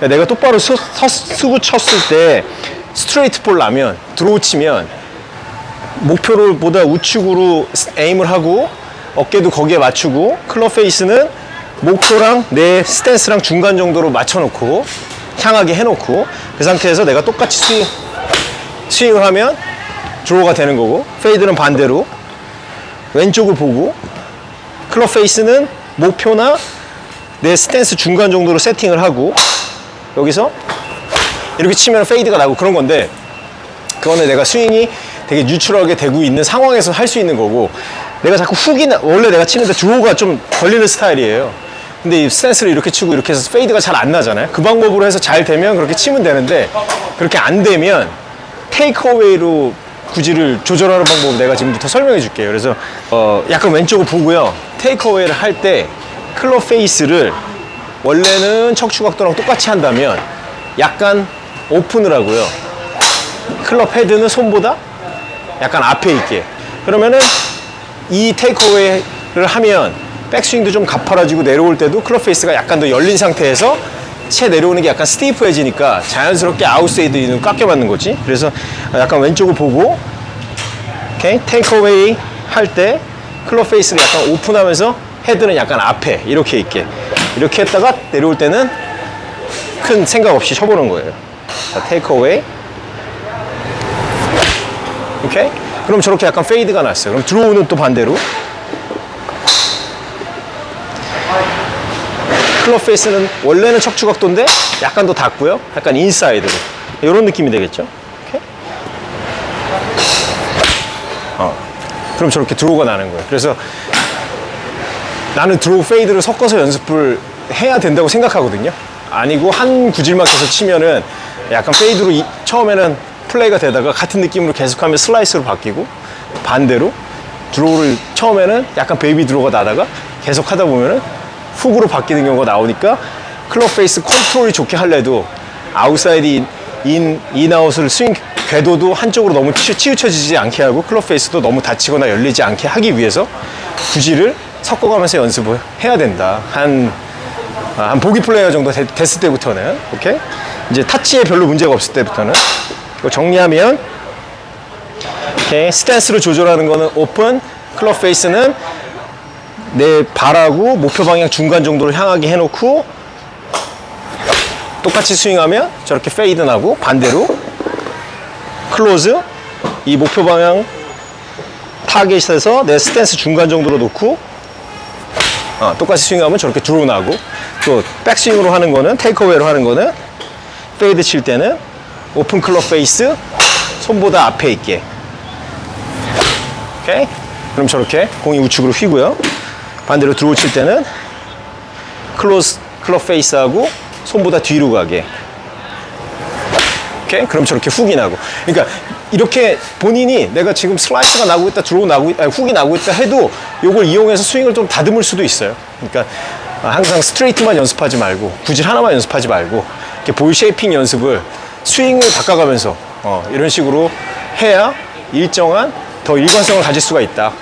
그러니까 내가 똑바로 서, 서, 쓰고 쳤을 때 스트레이트 볼 나면 드로우 치면 목표를 보다 우측으로 에임을 하고 어깨도 거기에 맞추고 클럽 페이스는 목표랑 내 스탠스랑 중간 정도로 맞춰놓고 향하게 해놓고 그 상태에서 내가 똑같이 스윙, 스윙을 하면 드로우가 되는 거고 페이드는 반대로 왼쪽을 보고 클럽 페이스는 목표나 내 스탠스 중간 정도로 세팅을 하고 여기서 이렇게 치면 페이드가 나고 그런 건데 그거는 내가 스윙이 되게 뉴트럴하게 되고 있는 상황에서 할 수 있는 거고 내가 자꾸 훅이 나, 원래 내가 치는데 드로우가 좀 걸리는 스타일이에요. 근데 이 스탠스를 이렇게 치고 이렇게 해서 페이드가 잘 안 나잖아요. 그 방법으로 해서 잘 되면 그렇게 치면 되는데 그렇게 안 되면 테이크어웨이로 구질을 조절하는 방법 내가 지금부터 설명해 줄게요. 그래서 어 약간 왼쪽을 보고요. 테이크어웨이를 할 때 클럽 페이스를 원래는 척추 각도랑 똑같이 한다면 약간 오픈을 하고요. 클럽 헤드는 손보다 약간 앞에 있게. 그러면은 이 테이크어웨이를 하면 백스윙도 좀 가파라지고 내려올 때도 클럽 페이스가 약간 더 열린 상태에서 채 내려오는 게 약간 스티프해지니까 자연스럽게 아웃사이드는 깎여 맞는 거지. 그래서 약간 왼쪽을 보고 오케이? 테이크어웨이 할 때 클럽 페이스를 약간 오픈하면서 헤드는 약간 앞에 이렇게 있게 이렇게 했다가 내려올 때는 큰 생각 없이 쳐보는 거예요 자 테이크 어웨이 오케이? 그럼 저렇게 약간 페이드가 났어요. 그럼 드로우는 또 반대로. 클럽 페이스는 원래는 척추 각도인데 약간 더 닿고요. 약간 인사이드로. 이런 느낌이 되겠죠? 오케이? 어. 그럼 저렇게 드로우가 나는 거예요. 그래서 나는 드로우 페이드를 섞어서 연습을 해야 된다고 생각하거든요. 아니고 한 구질만 계속 치면은 약간 페이드로 이- 처음에는 플레이가 되다가 같은 느낌으로 계속하면 슬라이스로 바뀌고 반대로 드로우를 처음에는 약간 베이비 드로우가 나다가 계속 하다 보면은 훅으로 바뀌는 경우가 나오니까 클럽 페이스 컨트롤이 좋게 할래도 아웃사이드 인, 인, 인아웃을 스윙 궤도도 한쪽으로 너무 치, 치우쳐지지 않게 하고 클럽 페이스도 너무 닫히거나 열리지 않게 하기 위해서 구질을 섞어가면서 연습을 해야 된다. 한, 아, 한 보기 플레이어 정도 됐, 됐을 때부터는 오케이? 이제 타치에 별로 문제가 없을 때부터는 이거 정리하면 오케이 스탠스를 조절하는 거는 오픈 클럽 페이스는 내 발하고 목표 방향 중간 정도를 향하게 해놓고 똑같이 스윙하면 저렇게 페이드 나고 반대로 클로즈 이 목표 방향 타겟에서 내 스탠스 중간 정도로 놓고 어, 똑같이 스윙하면 저렇게 드로우 나고 또 백스윙으로 하는 거는 테이크어웨이로 하는 거는 페이드 칠 때는 오픈 클럽 페이스 손보다 앞에 있게. 오케이? 그럼 저렇게 공이 우측으로 휘고요. 반대로 드로우 칠 때는 클로스 클럽 페이스하고 손보다 뒤로 가게. 오케이? 그럼 저렇게 훅이 나고. 그러니까 이렇게 본인이 내가 지금 슬라이스가 나고 있다 드로우 나고 있다 아니, 훅이 나고 있다 해도 이걸 이용해서 스윙을 좀 다듬을 수도 있어요. 그러니까 항상 스트레이트만 연습하지 말고 구질 하나만 연습하지 말고 이렇게 볼 쉐이핑 연습을 스윙을 바꿔가면서 어, 이런 식으로 해야 일정한 더 일관성을 가질 수가 있다